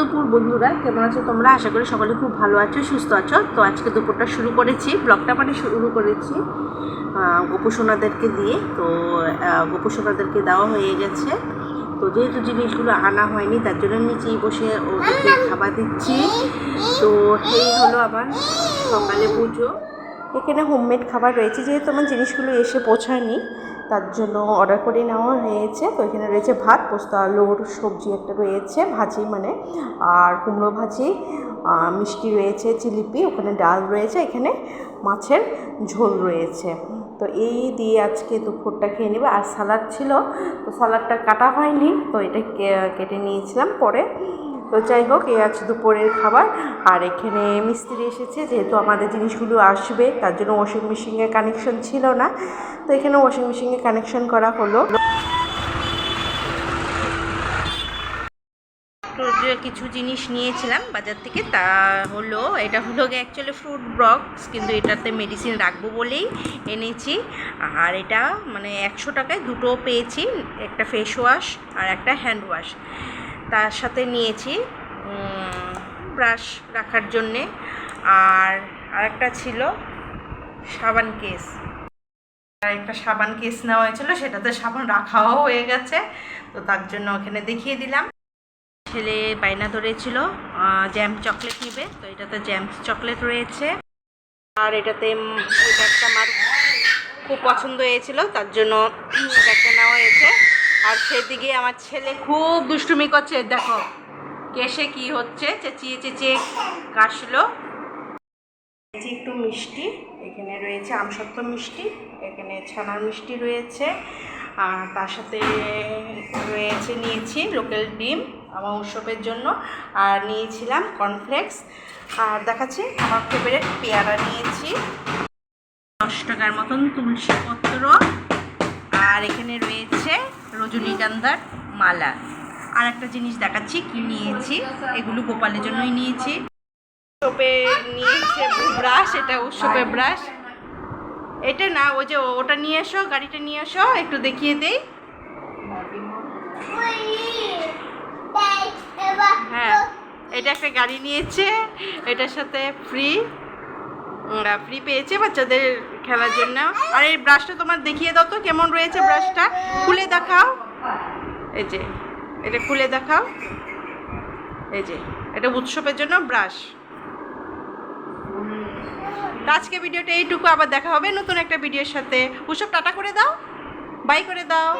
দুপুর, বন্ধুরা। কেমন আছো তোমরা? আশা করি সকলে খুব ভালো আছো, সুস্থ আছো। তো আজকে দুপুরটা শুরু করেছি, ব্লগটা মানে শুরু করেছি গোপুসোনাদেরকে দিয়ে। তো গোপুসোনাদেরকে দেওয়া হয়ে গেছে। তো যেহেতু জিনিসগুলো আনা হয়নি, তার জন্য নিচেই বসে ওদেরকে খাবার দিচ্ছি। তো এই হলো আমার সকালে পুজো। এখানে হোমমেড খাবার রয়েছে, যেহেতু আমার জিনিসগুলো এসে পৌঁছায়নি। তার জন্য অর্ডার করে নেওয়া হয়েছে। তো এখানে রয়েছে ভাত, পোস্ত, আলুর সবজি একটা রয়েছে, ভাজি মানে। আর কুমড়ো ভাজি মিষ্টি রয়েছে জিলিপি ওখানে ডাল রয়েছে, এখানে মাছের ঝোল রয়েছে। তো এই দিয়ে আজকে দুপুরটা খেয়ে নেবে। আর সালাড ছিল, তো সালাডটা কাটা হয়নি, তো এটা কেটে নিয়েছিলাম পরে। তো যাই হোক এই আছে দুপুরের খাবার। আর এখানে মিস্ত্রি এসেছে, যেহেতু আমাদের জিনিসগুলো আসবে, তার জন্য ওয়াশিং মেশিনের কানেকশন ছিল না। তো এখানে ওয়াশিং মেশিনে কানেকশন করা হলো। কিছু জিনিস নিয়েছিলাম বাজার থেকে, তা হলো, এটা হলো অ্যাকচুয়ালি ফ্রুট বক্স কিন্তু এটাতে মেডিসিন রাখব বলেই এনেছি। আর এটা মানে একশো টাকায় দুটো পেয়েছি, একটা ফেস ওয়াশ আর একটা হ্যান্ড ওয়াশ তার সাথে নিয়েছি ব্রাশ রাখার জন্যে। আর আরেকটা ছিল সাবান কেস। আর একটা সাবান কেস নেওয়া হয়েছিল সেটাতে সাবান রাখাও হয়ে গেছে। তো তার জন্য ওখানে দেখিয়ে দিলাম। ছেলে বায়না ধরেছিল জ্যাম চকলেট নিবে তো এটাতে জ্যাম চকলেট রয়েছে। আর এটাতে ওই ব্যাগটা আমার খুব পছন্দ হয়েছিল তার জন্য উম, ব্যাগটা নেওয়া হয়েছে। আর সেদিকে আমার ছেলে খুব দুষ্টুমি করছে দেখো। কেসে কি হচ্ছে? চেঁচিয়ে চেঁচিয়ে কাশলো। এই যে একটু মিষ্টি এখানে রয়েছে আমসত্ব মিষ্টি এখানে ছানার মিষ্টি রয়েছে আর তার সাথে রয়েছে নিয়েছি লোকাল ডিম আমার উৎসবের জন্য আর নিয়েছিলাম কর্নফ্লেক্স আর দেখাচ্ছি আমার ফেভারিট পেয়ারা নিয়েছি। দশ টাকার মতন তুলসী পত্র। আর এখানে রয়েছে রজনীগন্ধার মালা। আর একটা জিনিস দেখাচ্ছি, কি নিয়েছি? এগুলো গোপালের জন্যই নিয়েছি। উৎসবে নিয়েছে ব্রাশ, এটা উৎসবে ব্রাশ। এটা না, ওই যে ওটা নিয়ে এসো, গাড়িটা নিয়ে এসো, একটু দেখিয়ে দেই। হ্যাঁ এটা একটা গাড়ি নিয়েছে, এটার সাথে ফ্রি ফ্রি পেয়েছে বাচ্চাদের খেলার জন্য। আর এই ব্রাশটা তোমার দেখিয়ে দাও তো, কেমন রয়েছে ব্রাশটা খুলে দেখাও। এই যে, এটা খুলে দেখাও। এই যে, এটা উৎসবের জন্য ব্রাশ আজকে ভিডিওটা এইটুকু, আবার দেখা হবে নতুন একটা ভিডিওর সাথে। উৎসব টাটা করে দাও। বাই করে দাও।